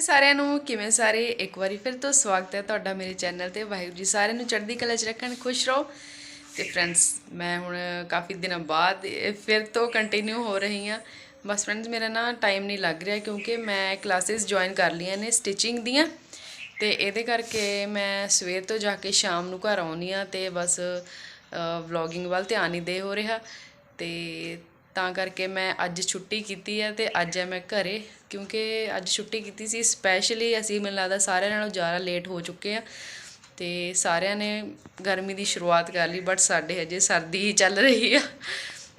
ਜੀ ਸਾਰਿਆਂ ਨੂੰ, ਕਿਵੇਂ ਸਾਰੇ? ਇੱਕ ਵਾਰੀ ਫਿਰ ਤੋਂ ਸਵਾਗਤ ਹੈ ਤੁਹਾਡਾ ਮੇਰੇ ਚੈਨਲ ਤੇ। ਵਾਹਿਗੁਰੂ ਜੀ ਸਾਰਿਆਂ ਨੂੰ ਚੜ੍ਹਦੀ ਕਲਾ 'ਚ ਰੱਖਣ, ਖੁਸ਼ ਰਹੋ। ਤੇ ਫਰੈਂਡਸ ਮੈਂ ਹੁਣ ਕਾਫੀ ਦਿਨਾਂ ਬਾਅਦ ਫਿਰ ਤੋਂ ਕੰਟੀਨਿਊ ਹੋ ਰਹੀ ਹਾਂ। ਬਸ ਫਰੈਂਡਸ ਮੇਰਾ ਨਾ ਟਾਈਮ ਨਹੀਂ ਲੱਗ ਰਿਹਾ ਕਿਉਂਕਿ ਮੈਂ ਕਲਾਸਿਸ ਜੁਆਇਨ ਕਰ ਲਈਆਂ ਨੇ ਸਟਿਚਿੰਗ ਦੀਆਂ। ਤੇ ਇਹਦੇ ਕਰਕੇ ਮੈਂ ਸਵੇਰ ਤੋਂ ਜਾ ਕੇ ਸ਼ਾਮ ਨੂੰ ਘਰ ਆਉਣੀ ਆ ਤੇ ਬਸ ਵਲੌਗਿੰਗ ਵੱਲ ਧਿਆਨ ਨਹੀਂ ਦੇ ਹੋ ਰਿਹਾ। ਤੇ ਤਾਂ ਕਰਕੇ ਮੈਂ ਅੱਜ ਛੁੱਟੀ ਕੀਤੀ ਹੈ ਅਤੇ ਅੱਜ ਹੈ ਮੈਂ ਘਰ, ਕਿਉਂਕਿ ਅੱਜ ਛੁੱਟੀ ਕੀਤੀ ਸੀ ਸਪੈਸ਼ਲੀ ਅਸੀਂ ਮੈਨੂੰ ਲੱਗਦਾ ਸਾਰਿਆਂ ਨਾਲੋਂ ਜ਼ਿਆਦਾ ਲੇਟ ਹੋ ਚੁੱਕੇ ਆ ਅਤੇ ਸਾਰਿਆਂ ਨੇ ਗਰਮੀ ਦੀ ਸ਼ੁਰੂਆਤ ਕਰ ਲਈ ਬਟ ਸਾਡੇ ਹਜੇ ਸਰਦੀ ਹੀ ਚੱਲ ਰਹੀ ਆ,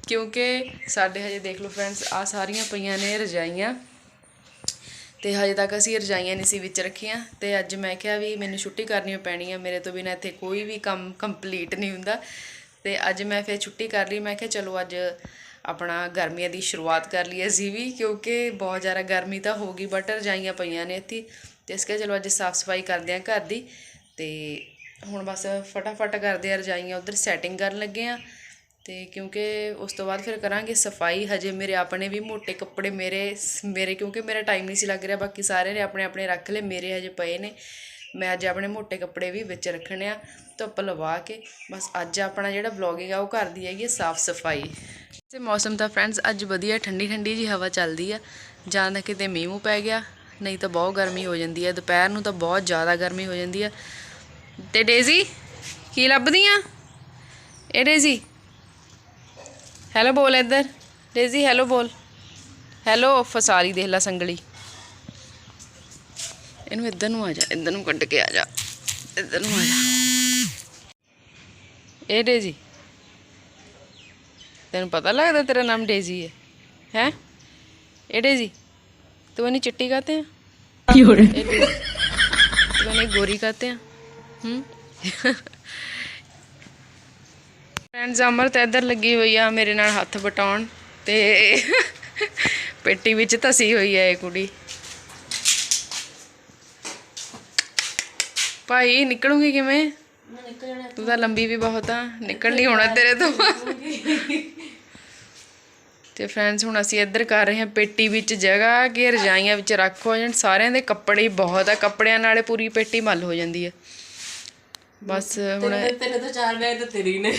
ਕਿਉਂਕਿ ਸਾਡੇ ਹਜੇ ਦੇਖ ਲਓ ਫਰੈਂਡਸ ਆ ਸਾਰੀਆਂ ਪਈਆਂ ਨੇ ਰਜਾਈਆਂ ਤੇ ਹਜੇ ਤੱਕ ਅਸੀਂ ਰਜਾਈਆਂ ਨਹੀਂ ਸੀ ਵਿੱਚ ਰੱਖੀਆਂ ਤੇ ਅੱਜ ਮੈਂ ਕਿਹਾ ਵੀ ਮੈਨੂੰ ਛੁੱਟੀ ਕਰਨੀ ਪੈਣੀ ਆ, ਮੇਰੇ ਤੋਂ ਬਿਨਾਂ ਇੱਥੇ ਕੋਈ ਵੀ ਕੰਮ ਕੰਪਲੀਟ ਨਹੀਂ ਹੁੰਦਾ ਤੇ ਅੱਜ ਮੈਂ ਫਿਰ ਛੁੱਟੀ ਕਰ ਲਈ, ਮੈਂ ਕਿਹਾ ਚਲੋ ਅੱਜ ਆਪਣਾ ਗਰਮੀਆਂ ਦੀ ਸ਼ੁਰੂਆਤ ਕਰ ਲਈ ਅਸੀਂ ਵੀ, ਕਿਉਂਕਿ ਬਹੁਤ ਜ਼ਿਆਦਾ ਗਰਮੀ ਤਾਂ ਹੋ ਗਈ ਬਟ ਰਜਾਈਆਂ ਪਈਆਂ ਨੇ ਇੱਥੇ। ਅਤੇ ਇਸ ਕਰਕੇ ਚਲੋ ਅੱਜ ਸਾਫ਼ ਸਫ਼ਾਈ ਕਰਦੇ ਹਾਂ ਘਰ ਦੀ। ਅਤੇ ਹੁਣ ਬਸ ਫਟਾਫਟ ਕਰਦੇ ਆ ਰਜਾਈਆਂ ਉਧਰ ਸੈਟਿੰਗ ਕਰਨ ਲੱਗੇ ਆ ਤੇ ਕਿਉਂਕਿ ਉਸ ਤੋਂ ਬਾਅਦ ਫਿਰ ਕਰਾਂਗੇ ਸਫ਼ਾਈ। ਹਜੇ ਮੇਰੇ ਆਪਣੇ ਵੀ ਮੋٹے ਕੱਪੜੇ ਮੇਰੇ ਮੇਰੇ ਕਿਉਂਕਿ ਮੇਰਾ ਟਾਈਮ ਨਹੀਂ ਸੀ ਲੱਗ ਰਿਹਾ, ਬਾਕੀ ਸਾਰਿਆਂ ਨੇ ਆਪਣੇ ਆਪਣੇ ਰੱਖ ਲਏ, ਮੇਰੇ ਹਜੇ ਪਏ ਨੇ। ਮੈਂ ਅੱਜ ਆਪਣੇ ਮੋਟੇ ਕੱਪੜੇ ਵੀ ਵਿੱਚ ਰੱਖਣੇ ਆ, ਧੁੱਪ ਲਵਾ ਕੇ, ਬਸ ਅੱਜ ਆਪਣਾ ਜਿਹੜਾ ਵਲੌਗਿੰਗ ਆ ਉਹ ਕਰਦੀ ਹੈਗੀ ਸਾਫ਼ ਸਫ਼ਾਈ। ਤੇ ਮੌਸਮ ਤਾਂ ਫਰੈਂਡਸ ਅੱਜ ਵਧੀਆ, ਠੰਡੀ ਠੰਡੀ ਜੀ ਹਵਾ ਚੱਲਦੀ ਆ, ਜਾਂ ਤਾਂ ਕਿਤੇ ਮੀਂਹ ਮੂੰਹ ਪੈ ਗਿਆ, ਨਹੀਂ ਤਾਂ ਬਹੁਤ ਗਰਮੀ ਹੋ ਜਾਂਦੀ ਹੈ ਦੁਪਹਿਰ ਨੂੰ ਤਾਂ ਬਹੁਤ ਜ਼ਿਆਦਾ ਗਰਮੀ ਹੋ ਜਾਂਦੀ ਆ। ਤੇ ਡੇਜ਼ੀ ਕੀ ਲੱਭਦੀ ਆ ਇਹ ਡੇਜ਼ੀ ਹੈਲੋ ਬੋਲ ਇੱਧਰ। ਡੇਜ਼ੀ ਹੈਲੋ ਬੋਲ। ਹੈਲੋ ਫਸਾਰੀ ਦੇਖ ਲੈ ਸੰਗਲੀ। ਇਹਨੂੰ ਇੱਧਰ ਨੂੰ ਆ ਜਾ ਇੱਧਰ ਨੂੰ ਕੱਢ ਕੇ ਆ ਜਾ ਇੱਧਰ ਨੂੰ ਆ ਜਾ। ਇਹ ਡੇਜ਼ੀ। ਤੈਨੂੰ ਪਤਾ ਲੱਗਦਾ ਤੇਰਾ ਨਾਮ ਡੇਜ਼ੀ ਹੈ ਹੈ? ਇਹ ਡੇਜ਼ੀ ਤੂੰ ਇਹਨੀ ਚਿੱਟੀ ਕਹਤੇ ਆ? ਇਹ ਡੇਜ਼ੀ ਤੂੰ ਇਹਨੀ ਗੋਰੀ ਕਹਤੇ ਆ? ਹੂੰ? ਫਰੈਂਡਸ ਅਮਰਤ ਇੱਧਰ ਲੱਗੀ ਹੋਈ ਆ ਮੇਰੇ ਨਾਲ ਹੱਥ ਬਟਾਉਣ ਤੇ ਪੇਟੀ ਵਿੱਚ ਧਸੀ ਹੋਈ ਹੈ ਇਹ ਕੁੜੀ। ਭਾਈ ਨਿਕਲੂਗੀ ਕਿਵੇਂ? ਤੂੰ ਤਾਂ ਲੰਬੀ ਵੀ ਬਹੁਤ ਆ ਨਿਕਲ ਨਹੀਂ ਹੋਣਾ ਤੇਰੇ ਤੋਂ। ਤੇ ਫਰੈਂਡਸ ਹੁਣ ਅਸੀਂ ਇੱਧਰ ਕਰ ਰਹੇ ਹਾਂ ਪੇਟੀ ਵਿੱਚ ਜਗ੍ਹਾ ਕਿ ਰਜਾਈਆਂ ਵਿੱਚ ਰੱਖੋ ਜਣ। ਸਾਰਿਆਂ ਦੇ ਕੱਪੜੇ ਹੀ ਬਹੁਤ ਆ ਕੱਪੜਿਆਂ ਨਾਲੇ ਪੂਰੀ ਪੇਟੀ ਮੱਲ ਹੋ ਜਾਂਦੀ ਹੈ ਬਸ ਹੁਣ ਤੇਰੇ ਤਾਂ ਚਾਰ ਬੈਗ ਤਾਂ ਤੇਰੀ ਨੇ।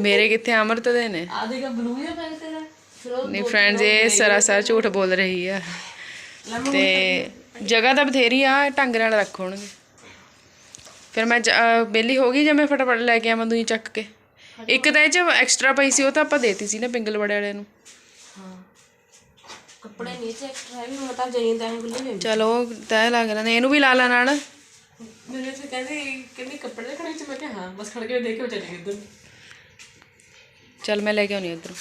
ਮੇਰੇ ਕਿੱਥੇ ਅਮਰਤ ਦੇ ਨੇ? ਆ ਦੇਖਾ ਬਲੂ ਜਿਹਾ ਬੈਗ ਤੇਰਾ। ਨਹੀਂ ਫਰੈਂਡਸ ਇਹ ਸਰਾਸਰ ਝੂਠ ਬੋਲ ਰਹੀ ਆ। ਤੇ ਜਗ੍ਹਾ ਤਾਂ ਬਥੇਰੀ ਆ ਢੰਗ ਨਾਲ ਰੱਖੋਣਗੇ ਫਿਰ ਮੈਂ ਬੇਲੀ ਹੋ ਗਈ ਜਾਂ ਮੈਂ ਫਟਾਫਟ ਲੈ ਕੇ ਆਵਾਂ ਦੂਜੀ ਚੱਕ ਕੇ। ਇੱਕ ਤਾਂ ਇਹ ਚ ਐਕਸਟਰਾ ਪਈ ਸੀ ਉਹ ਤਾਂ ਆਪਾਂ ਦੇਤੀ ਸੀ ਨਾ ਪਿੰਗਲ ਬੜੇ ਵਾਲੇ ਨੂੰ। ਹਾਂ। ਕੱਪੜੇ ਨੀਚੇ ਐਕਸਟਰਾ ਹੈ ਵੀ ਹੁਣ ਤਾਂ ਜਾਈਂ ਤਾਂ ਖੁੱਲੇ ਹੋਏ ਚਲੋ ਤੈ ਲੱਗ ਰਿਹਾ ਨੇ ਇਹਨੂੰ ਵੀ ਲਾ ਲਾ ਨਾਲ ਮੇਰੇ ਤੇ ਕਹਿੰਦੇ ਕਹਿੰਦੇ ਕੱਪੜੇ ਰੱਖਣੇ ਚ ਮੈਂ ਕਿਹਾ ਹਾਂ ਬਸ ਖੜ ਕੇ ਦੇਖਿਓ ਚਲੇ ਗਏ ਇੱਧਰ ਚੱਲ ਮੈਂ ਲੈ ਕੇ ਆਉਣੀ ਉਧਰੋਂ।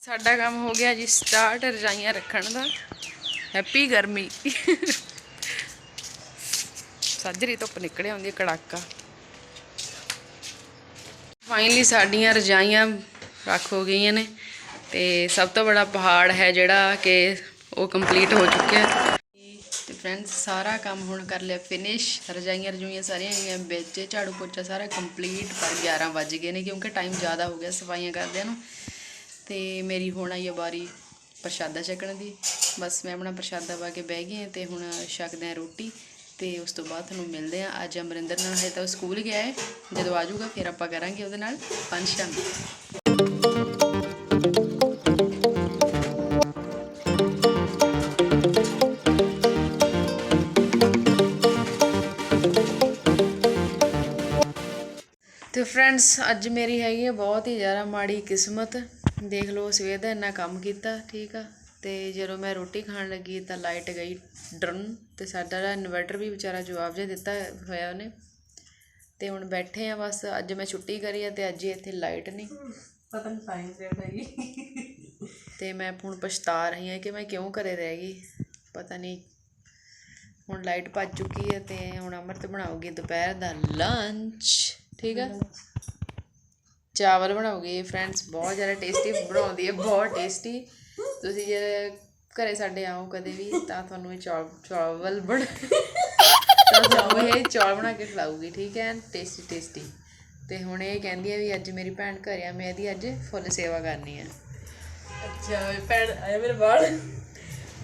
ਸਾਡਾ ਕੰਮ ਹੋ ਗਿਆ ਜੀ ਸਟਾਰਟ ਰਜਾਈਆਂ ਰੱਖਣ ਦਾ। ਹੈਪੀ ਗਰਮੀ। ਸਾਜਰੀ ਧੁੱਪ ਨਿਕਲੇ ਆਉਂਦੀ ਹੈ, ਕੜਾਕਾ। ਫਾਈਨਲੀ ਸਾਡੀਆਂ ਰਜਾਈਆਂ ਰੱਖ ਹੋ ਗਈਆਂ ਨੇ ਤੇ ਸਭ ਤੋਂ ਬੜਾ ਪਹਾੜ ਹੈ ਜਿਹੜਾ ਕਿ ਉਹ ਕੰਪਲੀਟ ਹੋ ਚੁੱਕਿਆ ਹੈ। ਤੇ ਫਰੈਂਡਸ ਸਾਰਾ ਕੰਮ ਹੁਣ ਕਰ ਲਿਆ ਫਿਨਿਸ਼ ਰਜਾਈਆਂ ਰਜੂਈਆਂ ਸਾਰੀਆਂ ਗਈਆਂ ਵਿੱਚ ਝਾੜੂ ਪੋਚਾ ਸਾਰਾ ਕੰਪਲੀਟ ਪਰ 11 ਵੱਜ ਗਏ ਨੇ ਕਿਉਂਕਿ ਟਾਈਮ ਜ਼ਿਆਦਾ ਹੋ ਗਿਆ ਸਫਾਈਆਂ ਕਰਦਿਆਂ ਨੂੰ। ਤੇ ਮੇਰੀ ਹੁਣ ਆਈ ਹੈ ਵਾਰੀ ਪ੍ਰਸ਼ਾਦਾ ਛਕਣ ਦੀ। ਬਸ ਮੈਂ ਆਪਣਾ ਪ੍ਰਸ਼ਾਦਾ ਪਾ ਕੇ ਬਹਿ ਗਈ ਹਾਂ ਤੇ ਹੁਣ ਛਕਦੇ ਆ ਰੋਟੀ। ਤੇ ਉਸ ਤੋਂ ਬਾਅਦ ਤੁਹਾਨੂੰ ਮਿਲਦੇ ਆ ਅੱਜ ਅਮਰਿੰਦਰ ਨਾਲ ਹੈ ਤਾਂ ਉਹ ਸਕੂਲ ਗਿਆ ਹੈ। ਜਦੋਂ ਆ ਜਾਊਗਾ, ਫਿਰ ਆਪਾਂ ਕਰਾਂਗੇ ਉਹਦੇ ਨਾਲ ਫੰਕਸ਼ਨ ਤੇ ਫਰੈਂਡਸ ਅੱਜ ਮੇਰੀ ਹੈਗੀ ਹੈ ਬਹੁਤ ਹੀ ਜ਼ਿਆਦਾ ਮਾੜੀ ਕਿਸਮਤ। ਦੇਖ ਲਓ, ਸਵੇਰ ਦਾ ਇੰਨਾ ਕੰਮ ਕੀਤਾ, ਠੀਕ ਆ। ਤੇ ਜਦੋਂ ਮੈਂ ਰੋਟੀ ਖਾਣ ਲੱਗੀ ਤਾਂ ਲਾਈਟ ਗਈ ਡਰਨ ਤੇ ਸਾਡਾ ਜਿਹੜਾ ਇਨਵਰਟਰ ਵੀ ਵਿਚਾਰਾ ਜਵਾਬ ਜਿਹਾ ਦਿੱਤਾ ਹੋਇਆ ਉਹਨੇ। ਤੇ ਹੁਣ ਬੈਠੇ ਆ ਬਸ ਅੱਜ ਮੈਂ ਛੁੱਟੀ ਕਰੀ ਆ ਤੇ ਅੱਜ ਹੀ ਇੱਥੇ ਲਾਈਟ ਨਹੀਂ ਪਤਾ ਨਹੀਂ ਟਾਈਮ ਤੇ ਹੈਗੀ ਤੇ ਮੈਂ ਹੁਣ ਪਛਤਾ ਰਹੀ ਹਾਂ ਕਿ ਮੈਂ ਕਿਉਂ ਘਰੇ ਰਹਿ ਗਈ ਪਤਾ ਨਹੀਂ ਹੁਣ ਲਾਈਟ ਭੱਜ ਚੁੱਕੀ ਹੈ ਤੇ ਹੁਣ ਅਮਰਤ ਬਣਾਉਗੀ ਦੁਪਹਿਰ ਦਾ ਲੰਚ ਠੀਕ ਆ? ਚਾਵਲ ਬਣਾਉਗੀ ਫਰੈਂਡਸ ਬਹੁਤ ਜ਼ਿਆਦਾ ਟੇਸਟੀ ਬਣਾਉਂਦੀ ਹੈ ਬਹੁਤ ਟੇਸਟੀ ਤੁਸੀਂ ਜੇ ਘਰੇ ਸਾਡੇ ਆਓ ਕਦੇ ਵੀ ਤਾਂ ਤੁਹਾਨੂੰ ਇਹ ਚੌ- ਚਾਵਲ ਬਣ ਤਾਂ ਤੁਹਾਨੂੰ ਇਹ ਚੌਲ ਬਣਾ ਕੇ ਖਿਲਾਊਗੀ ਠੀਕ ਹੈ? ਟੇਸਟੀ ਟੇਸਟੀ ਤੇ ਹੁਣ ਇਹ ਕਹਿੰਦੀ ਹੈ ਵੀ ਅੱਜ ਮੇਰੀ ਭੈਣ ਘਰੇ ਆ ਮੈਂ ਇਹਦੀ ਅੱਜ ਫੁੱਲ ਸੇਵਾ ਕਰਨੀ ਹੈ ਅੱਛਾ ਭੈਣ ਆਇਆ ਮੇਰੇ ਬਾਲ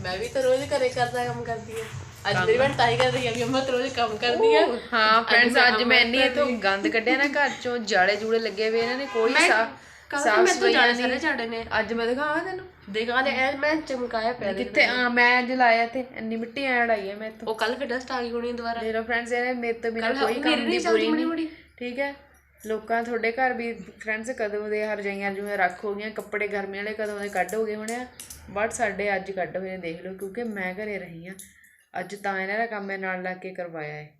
ਮੈਂ ਵੀ ਤਾਂ ਰੋਜ਼ ਘਰੇ ਕਰਦਾ ਕੰਮ ਕਰਦੀ ਆ। ਅੱਜ ਮੇਰੀ ਭੈਣ ਤਾਈ ਕਰ ਰਹੀ ਆ ਵੀ ਅੰਮਾ ਤਾਂ ਰੋਜ਼ ਕੰਮ ਕਰਦੀ ਆ। ਹਾਂ ਫਰੈਂਡਸ ਅੱਜ ਮੈਂ ਇੰਨੀ ਇਥੋਂ ਗੰਦ ਕੱਢਿਆ ਨਾ ਘਰ ਚੋਂ ਜਾਲੇ ਜੂੜੇ ਲੱਗੇ ਹੋਏ ਇਹਨਾਂ ਨੇ ਕੋਈ ਸਾਫ਼ ਸਾਫ਼ ਸਾਫ਼ ਮੈਂ ਤਾਂ ਸਫ਼ਾਈ ਜਾਣੇ ਸਾਰੇ ਝਾੜੇ ਨੇ? ਅੱਜ ਮੈਂ ਦਿਖਾਵਾਂ ਤੈਨੂੰ? ਦੇਖਾ ਲੈ ਐ ਮੈਂ ਚਮਕਾਇਆ ਪਿਆ ਦੇਖ। ਕਿੱਥੇ? ਆ ਮੈਂ ਅੱਜ ਲਾਇਆ ਤੇ ਇੰਨੀ ਮਿੱਟੀ ਐ ਅੜਾਈ ਹੈ ਮੈਂ ਇੱਥੋਂ ਉਹ ਕੱਲ ਫਿਰ ਡਸਟ ਆ ਗਈ ਹੋਣੀ ਦੁਬਾਰਾ। ਮੇਰਾ ਫਰੈਂਡਸ ਇਹਨੇ ਮੇਰੇ ਤੋਂ ਬਿਨਾ ਕੱਲ੍ਹ ਕੋਈ ਉਹ ਕੰਮ ਮੇਰੇ ਦੀ ਨਹੀਂ ਪੂਰੀ ਚੱਲਦੀ ਨਹੀਂ। ਮੁੜੀ। ਠੀਕ ਹੈ? ਲੋਕਾਂ ਤੁਹਾਡੇ ਘਰ ਵੀ ਫਰੈਂਡਸ ਕਦੋਂ ਦੇ ਹਰਜਾਈਆਂ ਜੂਆਂ ਰੱਖ ਹੋ ਗਈਆਂ ਕੱਪੜੇ ਗਰਮੀ ਵਾਲੇ ਕਦੋਂ ਦੇ ਕੱਢ ਹੋ ਗਏ ਹੋਣੇ ਆ। ਬਟ ਸਾਡੇ ਅੱਜ ਕੱਢ ਹੋਏ ਨੇ ਦੇਖ ਲਓ ਕਿਉਂਕਿ ਮੈਂ ਘਰੇ ਰਹੀ ਆ ਅੱਜ ਤਾਂ ਇਹਨਾਂ ਦਾ ਕੰਮ ਮੈਂ ਨਾਲ ਲੱਗ ਕੇ ਕਰਵਾਇਆ ਹੈ।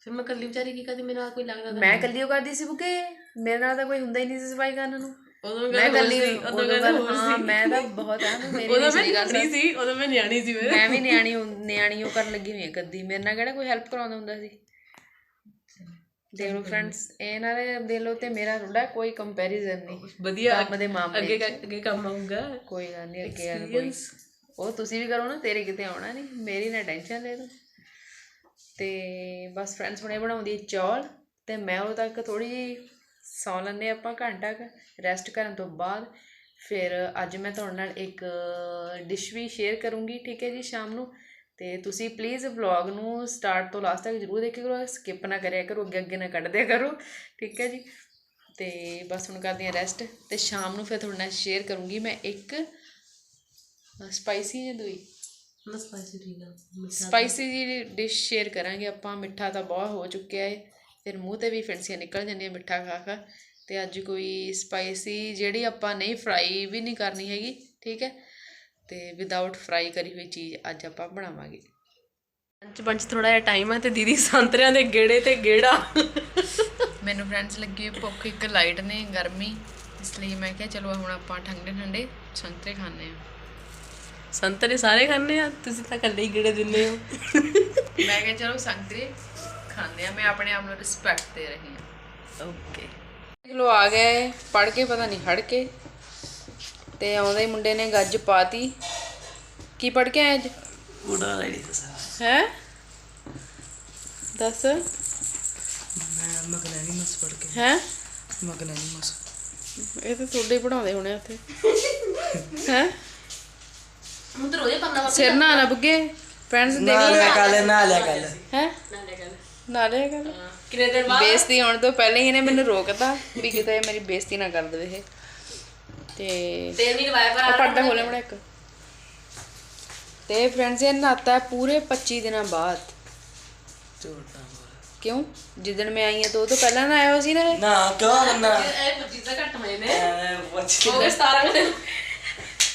ਫਿਰ ਮੈਂ ਕੱਲੀ ਵਿਚਾਰੀ ਕੀ ਕਰਦੀ? ਮੇਰੇ ਨਾਲ ਕੋਈ ਲੱਗਦਾ ਮੈਂ ਇਕੱਲੀ ਉਹ ਕਰਦੀ ਸੀ ਬੁਕੇ। ਮੇਰੇ ਨਾਲ ਤਾਂ ਕੋਈ ਹੁੰਦਾ ਹੀ ਨਹੀਂ ਸੀ ਸਫ਼ਾਈ ਕਰਨ ਨੂੰ। ਉਦੋਂ ਮੈਂ ਗੱਲ ਉਦੋਂ ਗੱਲ ਹਾਂ ਸੀ। ਮੈਂ ਤਾਂ ਬਹੁਤ ਆ ਮੇਰੀ ਉਦੋਂ ਮੈਂ ਨਿਆਣੀ ਸੀ ਉਦੋਂ ਮੈਂ ਨਿਆਣੀ ਸੀ ਮੈਂ ਵੀ ਨਿਆਣੀ ਨਿਆਣੀ ਉਹ ਕਰਨ ਲੱਗੀ ਹੋਈ ਹਾਂ ਕਦੀ ਮੇਰੇ ਨਾਲ ਕਿਹੜਾ ਕੋਈ ਹੈਲਪ ਕਰਾਉਂਦਾ ਹੁੰਦਾ ਸੀ? ਦੇਖ ਲਓ ਫਰੈਂਡਸ ਇਹਨਾਂ ਦੇ ਦੇਖ ਲਓ ਤੇ ਮੇਰਾ ਥੋੜਾ ਕੋਈ ਕੰਪੈਰੀਜ਼ਨ ਨਹੀਂ। ਵਧੀਆ ਕੰਮ ਦੇ ਮਾਮਲੇ ਅੱਗੇ ਅੱਗੇ ਕੰਮ ਆਊਗਾ। ਕੋਈ ਗੱਲ ਨਹੀਂ ਅੱਗੇ ਯਾਰ ਕੋਈ। ਉਹ ਤੁਸੀਂ ਵੀ ਕਰੋ ਨਾ ਤੇਰੇ ਕਿਤੇ ਆਉਣਾ ਨਹੀਂ ਮੇਰੀ ਨਾ ਟੈਨਸ਼ਨ ਲੈ ਤੂੰ। ਤੇ ਬਸ ਫਰੈਂਡਸ ਹੁਣੇ ਬਣਾਉਂਦੀ ਚੌਲ ਤੇ ਮੈਂ ਉਹ ਤੱਕ ਥੋੜੀ ਜਿਹੀ ਸੌ ਲੈਂਦੇ ਆਪਾਂ ਘੰਟਾ ਕੁ ਰੈਸਟ ਕਰਨ ਤੋਂ ਬਾਅਦ। ਫਿਰ ਅੱਜ ਮੈਂ ਤੁਹਾਡੇ ਨਾਲ ਇੱਕ ਡਿਸ਼ ਵੀ ਸ਼ੇਅਰ ਕਰੂੰਗੀ ਠੀਕ ਹੈ ਜੀ ਸ਼ਾਮ ਨੂੰ। ਤੇ ਤੁਸੀਂ ਪਲੀਜ਼ ਵਲੌਗ ਨੂੰ ਸਟਾਰਟ ਤੋਂ ਲਾਸਟ ਤੱਕ ਜ਼ਰੂਰ ਦੇਖਿਆ ਕਰੋ ਸਕਿਪ ਨਾ ਕਰਿਆ ਕਰੋ ਅੱਗੇ ਅੱਗੇ ਨਾ ਕੱਢ ਦਿਆ ਕਰੋ ਠੀਕ ਹੈ ਜੀ। ਤੇ ਬਸ ਹੁਣ ਕਰਦੀ ਹਾਂ ਰੈਸਟ ਤੇ ਸ਼ਾਮ ਨੂੰ ਫਿਰ ਤੁਹਾਡੇ ਨਾਲ ਸ਼ੇਅਰ ਕਰੂੰਗੀ ਮੈਂ ਇੱਕ ਸਪਾਈਸੀ ਜਿਹੀ ਦੂਈ ਨਾ ਸਪਾਈਸੀ ਠੀਕ ਆ ਸਪਾਈਸੀ ਜੀ ਡਿਸ਼ ਸ਼ੇਅਰ ਕਰਾਂਗੇ ਆਪਾਂ ਮਿੱਠਾ ਤਾਂ ਬਹੁਤ ਹੋ ਚੁੱਕਿਆ ਹੈ ਫਿਰ ਮੂੰਹ ਤੇ ਵੀ ਫਿੰਸੀਆਂ ਨਿਕਲ ਜਾਂਦੀਆਂ ਮਿੱਠਾ ਖਾ ਖਾ ਤੇ ਅੱਜ ਕੋਈ ਸਪਾਈਸੀ ਜਿਹੜੀ ਆਪਾਂ ਨਹੀਂ ਫਰਾਈ ਵੀ ਨਹੀਂ ਕਰਨੀ ਹੈਗੀ ਠੀਕ ਹੈ? ਤੇ ਵਿਦਆਊਟ ਫਰਾਈ ਕਰੀ ਹੋਈ ਚੀਜ਼ ਅੱਜ ਆਪਾਂ ਬਣਾਵਾਂਗੇ। ਲੰਚ ਬੰਚ ਥੋੜਾ ਜਿਹਾ ਟਾਈਮ ਹੈ ਤੇ ਦੀਦੀ ਸੰਤਰਿਆਂ ਦੇ ਗੇੜੇ ਤੇ ਗੇੜਾ। ਮੈਨੂੰ ਫਰੈਂਡਸ ਲੱਗੀ ਭੁੱਖ ਇੱਕ ਲਾਈਟ ਨੇ ਗਰਮੀ ਇਸ ਲਈ ਮੈਂ ਕਿਹਾ ਚਲੋ ਹੁਣ ਆਪਾਂ ਠੰਡੇ ਠੰਡੇ ਸੰਤਰੇ ਖਾਣੇ ਆ ਸੰਤਰੇ ਸਾਰੇ ਖਾਣੇ ਆ? ਤੁਸੀਂ ਤਾਂ ਇਕੱਲੇ ਹੀ ਗੇੜੇ ਦਿੰਦੇ ਹੋ। ਮੈਂ ਕਿਹਾ ਚਲੋ ਸੰਤਰੇ ਖਾਂਦੇ ਆ ਮੈਂ ਆਪਣੇ ਆਪ ਨੂੰ ਰਿਸਪੈਕਟ ਦੇ ਰਹੀ ਹਾਂ। ਓਕੇ ਚਲੋ ਆ ਗਏ ਪੜ ਕੇ ਪਤਾ ਨਹੀਂ ਹੜ ਕੇ। ਤੇ ਆਉਂਦੇ ਮੁੰਡੇ ਨੇ ਗੱਜ ਪਾਤੀ। ਕੀ ਪੜ ਕੇ ਆਇਆ ਅੱਜ? ਉਹਦਾ ਆਈਡੀ ਦੱਸ ਹੈ? ਦੱਸ। ਮੈਂ ਮਗਨਾ ਨਹੀਂ ਮਸ ਪੜ ਕੇ ਹੈ? ਮਗਨਾ ਨਹੀਂ ਮਸ। ਇਹ ਤਾਂ ਤੁਹਾਡੇ ਪੜਾਉਂਦੇ ਹੋਣੇ ਉੱਥੇ। ਹੈ? ਹੁਣ ਤਾਂ ਰੋਜ਼ ਕਰਨਾ ਸਿਰ ਨਾ ਨਾ ਬੁੱਗੇ ਫਰੈਂਡਸ ਦੇ ਨਾ ਲਿਆ ਕੱਲ ਨਾ ਲਿਆ ਕੱਲ ਹੈ? ਨਾ ਲੈ ਗੱਲ ਨਾਲੇ ਗੱਲ ਕਿੰਨੇ ਦਿਨ ਬਾਅਦ? ਬੇਇੱਜ਼ਤੀ ਹੋਣ ਤੋਂ ਪਹਿਲਾਂ ਹੀ ਇਹਨੇ ਮੈਨੂੰ ਰੋਕਤਾ ਵੀ ਕਿਤੇ ਮੇਰੀ ਬੇਇੱਜ਼ਤੀ ਨਾ ਕਰ ਦੇਵੇ ਇਹ। ਤੇ ਤੇਲ ਨਹੀਂ ਲਵਾਇਆ ਪਰ ਆ ਪਰਦਾ ਖੋਲੇ ਮੜਾ ਇੱਕ। ਤੇ ਫਰੈਂਡਸ ਇਹ ਨਾਤਾ ਹੈ ਪੂਰੇ 25 ਦਿਨਾਂ ਬਾਅਦ। ਝੋਟਾ ਕਿਉਂ? ਜਿੱਦਣ ਮੈਂ ਆਈ ਹਾਂ ਤਾਂ ਉਹ ਤੋਂ ਪਹਿਲਾਂ ਨਾ ਆਇਆ ਹੋਇਆ ਸੀ ਨਾ ਇਹ। ਨਾ ਕਿਉਂ ਬੰਦਾ ਇਹ ਚੀਜ਼ਾਂ ਘੱਟ ਹੋਏ ਨੇ। ਹੋ ਗਏ 17 ਦਿਨ।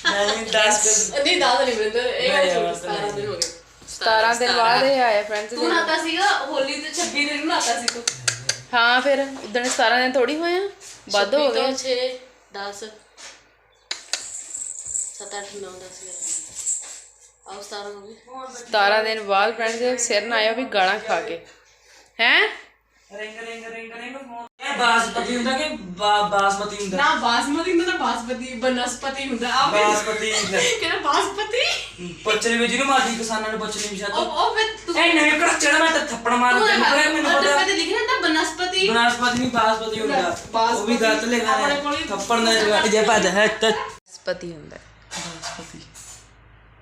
ਨਹੀਂ 10 ਨਹੀਂ ਦਾਦ ਨਹੀਂ ਬਿੰਦਰ ਇਹ ਗੱਲ ਛੋਟੀ 17 ਦਿਨ ਹੋ ਗਏ। 17 ਦਿਨ ਬਾਅਦ ਇਹ ਆਇਆ ਫਰੈਂਡਸ ਤੂੰ ਨਾਤਾ ਸੀਗਾ ਹੋਲੀ ਤੇ 26 ਦਿਨ ਨੂੰ ਨਾਤਾ ਸੀ ਤੂੰ। ਹਾਂ ਫਿਰ ਉਦੋਂ 17 ਦਿਨ ਥੋੜੀ ਹੋਇਆ ਵੱਧ ਹੋ ਗਏ। 6 10 7 8 9 10 ਆਉ 17 ਹੋ ਗਏ। 17 ਦਿਨ ਬਾਅਦ ਫਰੈਂਡਸ ਸਿਰ ਨਾ ਆਇਆ ਵੀ ਗਾਲਾਂ ਖਾ ਕੇ। ਹੈ? ਰਿੰਗ ਰਿੰਗ ਰਿੰਗ ਰਿੰਗ ਬਾਸਪਤੀ ਹੁੰਦਾ ਕਿ ਬਾ- ਬਾਸਮਤੀ ਹੁੰਦਾ? ਨਾ ਬਾਸਮਤੀ ਹੁੰਦਾ ਨਾ ਬਾਸਪਤੀ ਬਨਸਪਤੀ ਹੁੰਦਾ। ਆ ਬਾਸਪਤੀ ਕਿਹੜਾ ਬਾਸਪਤੀ? ਪੱਛਣੀ ਵਿੱਚ ਨੂੰ ਮਾਰਦੀ ਕਿਸਾਨਾਂ ਨੂੰ ਪੱਛਣੀ ਵਿੱਚ ਉਹ ਉਹ ਫਿਰ ਤੂੰ ਐ ਨਵੇਂ ਕੜਾ ਚੜਾ ਮੈਂ ਤਾਂ ਥੱਪੜ ਮਾਰ ਤੂੰ ਪਤਾ ਮੈਨੂੰ ਪਤਾ। ਤੇ ਲਿਖਿਆ ਹੁੰਦਾ ਬਨਸਪਤੀ। ਬਨਾਸਪਤੀ ਨਹੀਂ ਬਾਸਪਤੀ ਹੁੰਦਾ। ਉਹ ਵੀ ਗਲਤ ਲਿਖਿਆ ਆਪਣੇ ਹੈ ਕੋਲ ਹੀ- ਥੱਪੜ ਨਾਲ ਜਗਾ ਜੇ ਭੱਜ। ਹੈ ਤਾਂ ਸਪਤੀ ਹੁੰਦਾ। ਬਾਸਪਤੀ।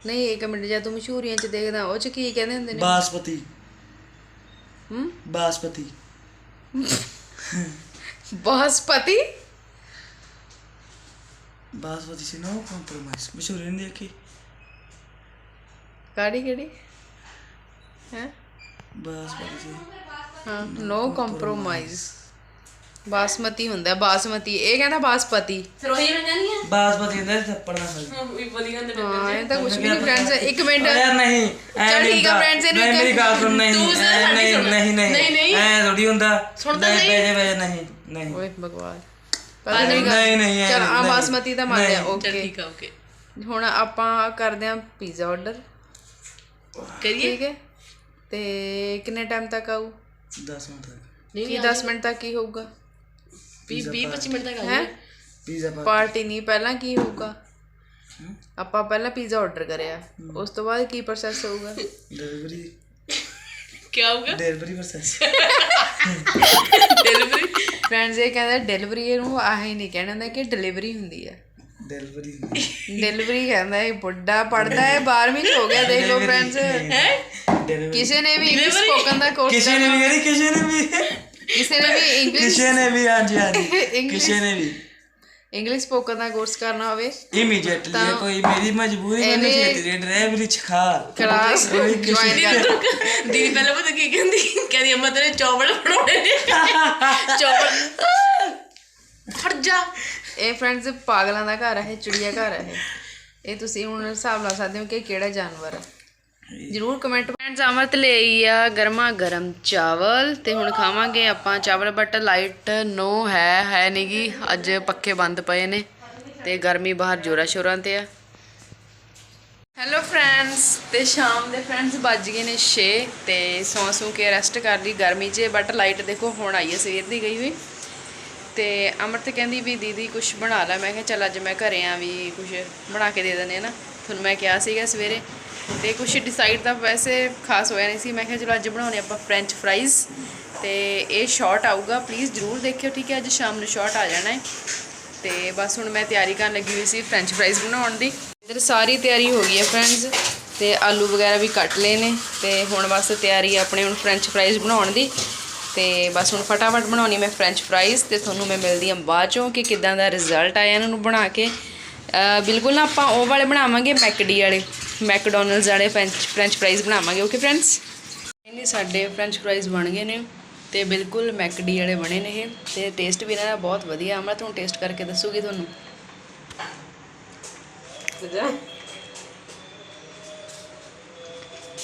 ਨਹੀਂ ਇੱਕ ਮਿੰਟ ਜਦ ਤੂੰ ਮਸ਼ਹੂਰੀਆਂ ਚ ਦੇਖਦਾ ਉਹ ਚ ਕੀ ਕਹਿੰਦੇ ਹੁੰਦੇ ਨੇ? ਬਾਸਪਤੀ। ਹੂੰ? ਬਾਸਪਤੀ। ਬਹਸਪਤੀ ਬਾਸਪਤੀ ਸੀ ਨੋ ਕੰਪਰੋਮਾਈਜ਼ ਮਸ਼ਹੂਰ ਨਹੀਂ ਦੇਖੀ ਕਾੜੀ ਕਿਹੜੀ ਹੈ? ਬਾਸਪਤੀ ਸੀ। ਹਾਂ ਨੋ ਕੰਪਰੋਮਾਈਜ਼ ਬਾਸਮਤੀ ਹੁੰਦਾ ਬਾਸਮਤੀ ਇਹ ਕਹਿੰਦਾ ਬਾਸਪਤੀ। ਫਿਰ ਉਹੀ ਮੈਂ ਕਹਿੰਦੀ ਆ ਬਾਸਪਤੀ ਹੁੰਦਾ ਸੀ ਥੱਪੜ ਨਾਲ। ਖਾਲੀ ਹਾਂ, ਵੀ ਵਧੀਆ ਹੁੰਦੇ ਨੇ ਹਾਂ ਇਹ ਤਾਂ ਕੁਝ ਵੀ ਨਹੀਂ ਫਰੈਂਡਸ ਇੱਕ ਮਿੰਟ। ਯਾਰ ਨਹੀਂ ਐ ਚੱਲ ਨਹੀਂ ਠੀਕ ਆ ਹੁੰਦਾ। friends, ਇਹਨੂੰ ਨਹੀਂ ਇੱਕ- ਮੇਰੀ ਗੱਲ ਸੁਣ ਨਹੀਂ ਤੂੰ ਜ਼ਰਾ ਐ ਸਾਡੀ ਨਹੀਂ ਸੁਣ। ਨਹੀਂ ਨਹੀਂ। ਨਹੀਂ, ਨਹੀਂ। ਐ ਥੋੜੀ ਹੁੰਦਾ। ਸੁਣ ਤਾਂ ਨਹੀਂ, ਸਹੀ। ਪੈਸੇ ਪੈਸੇ ਨਹੀਂ ਨਹੀਂ। ਓਏ ਭਗਵਾਨ। ਨਹੀਂ ਨਹੀਂ ਨਹੀਂ ਚਲ ਆ ਨਹੀਂ। ਬਾਸਮਤੀ ਤਾਂ ਮੰਨ ਲਿਆ ਨਹੀਂ। ਚੱਲ ਓਕੇ। ਠੀਕ ਆ ਓਕੇ। ਹੁਣ ਆਪਾਂ ਕਰਦੇ ਆਂ ਪੀਜ਼ਾ ਆਰਡਰ ਕਰੀਏ? ਠੀਕ ਹੈ? ਤੇ ਕਿੰਨੇ ਟਾਈਮ ਤੱਕ ਆਊ? 10 ਮਿੰਟ ਤੱਕ। ਨਹੀਂ ਕੀ 10 ਮਿੰਟ ਤੱਕ ਕੀ ਹੋਊਗਾ? 20 25 ਮਿੰਟ ਤੱਕ ਆ ਹੈ? ਪੀਜ਼ਾ ਪਾ ਪਾਰਟੀ ਨਹੀਂ ਪਹਿਲਾਂ ਕੀ ਹੋਊਗਾ? ਆਪਾਂ ਪਹਿਲਾਂ ਪੀਜ਼ਾ ਆਰਡਰ ਕਰਿਆ। ਉਸ ਤੋਂ ਬਾਅਦ ਕੀ ਪ੍ਰੋਸੈਸ ਹੋਊਗਾ? ਡਿਲੀਵਰੀ ਕੀ ਆਊਗਾ ਡਿਲੀਵਰੀ ਪ੍ਰੋਸੈਸ ਡਿਲੀਵਰੀ ਫਰੈਂਡਸ ਇਹ ਕਹਿੰਦਾ ਡਿਲੀਵਰੀ ਇਹਨੂੰ ਆਹ ਹੀ ਨਹੀਂ ਕਹਿਣਾ ਹੁੰਦਾ ਕਿ ਡਿਲੀਵਰੀ ਹੁੰਦੀ ਹੈ। ਡਿਲੀਵਰੀ ਡਿਲੀਵਰੀ ਕਹਿੰਦਾ ਹੈ ਬੁੱਢਾ ਪੜਦਾ ਹੈ 12ਵੀਂ ਚ ਹੋ ਗਿਆ ਦੇਖ ਲਓ ਫਰੈਂਡਸ ਕਿਸੇ ਨੇ ਵੀ ਇੰਗਲਿਸ਼ ਸਪੋਕਨ ਦਾ ਕੋਰਸ ਕਿਸੇ ਨੇ ਵੀ ਕਿਸੇ ਨੇ ਵੀ। ਕਿਸੇ ਨੇ ਵੀ ਇੰਗਲਿਸ਼ ਕਿਸੇ ਨੇ ਵੀ ਹਾਂਜੀ ਹਾਂਜੀ। English- ਕਿਸੇ ਨੇ ਵੀ। ਇੰਗਲਿਸ਼ ਸਪੋਕਨ ਦਾ ਕੋਰਸ ਕਰਨਾ ਹੋਵੇ ਇਮੀਡੀਏਟਲੀ ਕੋਈ ਮੇਰੀ ਮਜਬੂਰੀ ਮੈਨੂੰ ਇਹਨੇ- ਛੇਤੀ ਡਰਾਈਵਰੀ ਸਿਖਾ ਕਲਾਸ ਜੁਆਇਨ ਕਰ ਦੀਦੀ ਪਹਿਲਾਂ ਪਤਾ ਕੀ ਕਹਿੰਦੀ? ਕਹਿੰਦੀ ਅੰਮਾ ਤੇਰੇ ਚੌਵਲ ਬਣਾਉਣੇ ਨੇ। ਚੌਵਲ। ਖੜ ਜਾ। ਇਹ ਫਰੈਂਡਸ ਪਾਗਲਾਂ ਦਾ ਘਰ ਹੈ ਚਿੜੀਆ ਘਰ ਹੈ ਇਹ। ਤੁਸੀਂ ਹੁਣ ਹਿਸਾਬ ਲਾ ਸਕਦੇ ਹੋ ਕਿ ਕਿਹੜਾ ਜਾਨਵਰ ਹੈ ਜਰੂਰ ਕਮੈਂਟ ਫਰੈਂਡਸ ਅਮਰਤ ਲੈ ਆਈ ਆ, ਗਰਮਾ ਗਰਮ ਚਾਵਲ ਤੇ ਹੁਣ ਖਾਵਾਂਗੇ ਆਪਾਂ ਚਾਵਲ ਬਟ ਲਾਈਟ ਨੋ ਹੈ ਹੈ ਨਹੀਂਗੀ ਅੱਜ ਪੱਖੇ ਬੰਦ ਪਏ ਨੇ ਤੇ ਗਰਮੀ ਬਾਹਰ ਜੋਰਾ ਸ਼ੋਰਾਂ ਤੇ ਆ। ਹੈਲੋ ਫਰੈਂਡਸ ਤੇ ਸ਼ਾਮ ਦੇ ਫਰੈਂਡਸ ਵੱਜ ਗਏ ਨੇ 6 ਤੇ ਸੌਂ ਸੌਂ ਕੇ ਰੈਸਟ ਕਰ ਲਈ ਗਰਮੀ 'ਚ ਬਟ ਲਾਈਟ ਦੇਖੋ ਹੁਣ ਆਈ ਹੈ, ਸਵੇਰ ਦੀ ਗਈ ਹੋਈ। ਤੇ ਅਮਰਤ ਕਹਿੰਦੀ ਵੀ ਦੀਦੀ ਕੁਝ ਬਣਾ ਲੈ, ਮੈਂ ਕਿਹਾ ਚੱਲ ਅੱਜ ਮੈਂ ਘਰੇ ਆ ਵੀ ਕੁਝ ਬਣਾ ਕੇ ਦੇ ਦਿੰਦੇ ਆ ਨਾ। ਤੁਹਾਨੂੰ ਮੈਂ ਕਿਹਾ ਸੀਗਾ ਸਵੇਰੇ ਤੇ ਕੁਝ ਡਿਸਾਈਡ ਤਾਂ ਵੈਸੇ ਖਾਸ ਹੋਇਆ ਨਹੀਂ ਸੀ। ਮੈਂ ਕਿਹਾ ਚਲੋ ਅੱਜ ਬਣਾਉਣੇ ਆਪਾਂ ਫ੍ਰੈਂਚ ਫਰਾਈਜ਼ ਤੇ ਇਹ ਸ਼ਾਰਟ ਆਊਗਾ। ਪਲੀਜ਼ ਜਰੂਰ ਦੇਖਿਓ, ਠੀਕ ਹੈ? ਅੱਜ ਸ਼ਾਮ ਨੂੰ ਸ਼ਾਰਟ ਆ ਜਾਣਾ ਹੈ। ਤੇ ਬਸ ਹੁਣ ਮੈਂ ਤਿਆਰੀ ਕਰਨ ਲੱਗੀ ਹੋਈ ਸੀ ਫ੍ਰੈਂਚ ਫਰਾਈਜ਼ ਬਣਾਉਣ ਦੀ। ਇਧਰ ਸਾਰੀ ਤਿਆਰੀ ਹੋ ਗਈ ਹੈ ਫਰੈਂਡਸ ਤੇ ਆਲੂ ਵਗੈਰਾ ਵੀ ਕੱਟ ਲਏ ਨੇ। ਤੇ ਹੁਣ ਬਸ ਤਿਆਰੀ ਹੈ ਆਪਣੇ ਹੁਣ ਫ੍ਰੈਂਚ ਫਰਾਈਜ਼ ਬਣਾਉਣ ਦੀ। ਤੇ ਬਸ ਹੁਣ ਫਟਾਫਟ ਬਣਾਉਣੀ ਮੈਂ ਫ੍ਰੈਂਚ ਫਰਾਈਜ਼ ਤੇ ਤੁਹਾਨੂੰ ਮੈਂ ਮਿਲਦੀ ਹਾਂ ਬਾਅਦ ਚੋਂ ਕਿ ਕਿਦਾਂ ਦਾ ਰਿਜ਼ਲਟ ਆਇਆ ਇਹਨਾਂ ਨੂੰ ਬਣਾ ਕੇ। ਬਿਲਕੁਲ ਨਾ ਆਪਾਂ ਉਹ ਵਾਲੇ ਬਣਾਵਾਂਗੇ, ਮੈਕਡੀ ਵਾਲੇ। ਮੈਕਡੋਨਲਡਸ ਵਾਲੇ ਫ੍ਰੈਂਚ ਫ੍ਰੈਂਚ ਫਰਾਈਜ਼ ਬਣਾਵਾਂਗੇ ਓਕੇ ਫਰੈਂਡਸ ਇਹਨੇ ਸਾਡੇ ਫ੍ਰੈਂਚ ਫਰਾਈਜ਼ ਬਣ ਗਏ ਨੇ ਤੇ ਬਿਲਕੁਲ ਮੈਕਡੀ ਵਾਲੇ ਬਣੇ ਨੇ ਇਹ ਤੇ ਟੇਸਟ ਵੀ ਇਹਨਾਂ ਦਾ ਬਹੁਤ ਵਧੀਆ। ਮੈਂ ਤੁਹਾਨੂੰ ਟੇਸਟ ਕਰਕੇ ਦੱਸੂਗੀ ਤੁਹਾਨੂੰ?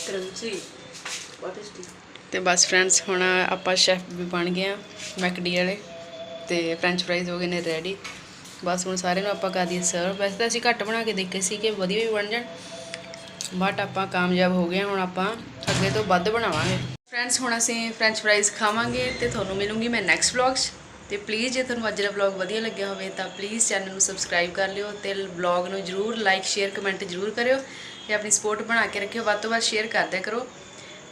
ਕਰੰਚੀ। ਬਹੁਤ ਟੇਸਟੀ ਤੇ ਬਸ ਫਰੈਂਡਸ ਹੁਣ ਆਪਾਂ ਸ਼ੈਫ ਵੀ ਬਣ ਗਏ ਆ ਮੈਕਡੀ ਵਾਲੇ ਤੇ ਫ੍ਰੈਂਚ ਫਰਾਈਜ਼ ਹੋ ਗਏ ਨੇ ਰੈਡੀ ਬਸ ਹੁਣ ਸਾਰਿਆਂ ਨੂੰ ਆਪਾਂ ਕਰ ਦਈਏ ਸਰਵ ਵੈਸੇ ਤਾਂ ਅਸੀਂ ਘੱਟ ਬਣਾ ਕੇ ਦੇਖੇ ਸੀ ਕਿ ਵਧੀਆ ਵੀ ਬਣ ਜਾਣ। ਬਟ ਆਪਾਂ ਕਾਮਯਾਬ ਹੋ ਗਏ ਹਾਂ, ਹੁਣ ਆਪਾਂ ਅੱਗੇ ਤੋਂ ਵੱਧ ਬਣਾਵਾਂਗੇ। ਫਰੈਂਡਸ ਹੁਣ ਅਸੀਂ ਫ੍ਰੈਂਚ ਫਰਾਈਜ਼ ਖਾਵਾਂਗੇ ਤੇ ਤੁਹਾਨੂੰ ਮਿਲੂੰਗੀ ਮੈਂ ਨੈਕਸਟ ਵਲੌਗ 'ਚ। ਤੇ ਪਲੀਜ਼ ਜੇ ਤੁਹਾਨੂੰ ਅੱਜ ਦਾ ਵਲੌਗ ਵਧੀਆ ਲੱਗਿਆ ਹੋਵੇ ਤਾਂ ਪਲੀਜ਼ ਚੈਨਲ ਨੂੰ ਸਬਸਕ੍ਰਾਈਬ ਕਰ ਲਿਓ ਤੇ ਵਲੌਗ ਨੂੰ ਜਰੂਰ ਲਾਈਕ ਸ਼ੇਅਰ ਕਮੈਂਟ ਜਰੂਰ ਕਰਿਓ ਤੇ ਆਪਣੀ ਸਪੋਰਟ ਬਣਾ ਕੇ ਰੱਖਿਓ ਵੱਧ ਤੋਂ ਵੱਧ ਸ਼ੇਅਰ ਕਰਦਿਆ ਕਰੋ।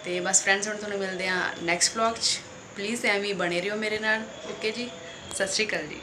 ਤੇ ਬਸ ਫਰੈਂਡਸ ਹੁਣ ਤੁਹਾਨੂੰ ਮਿਲਦੇ ਆ ਨੈਕਸਟ ਵਲੌਗ 'ਚ। ਪਲੀਜ਼ ਐਵੇਂ ਹੀ ਬਣੇ ਰਹੋ ਮੇਰੇ ਨਾਲ। ਓਕੇ ਜੀ? ਸਤਿ ਸ਼੍ਰੀ ਅਕਾਲ ਜੀ।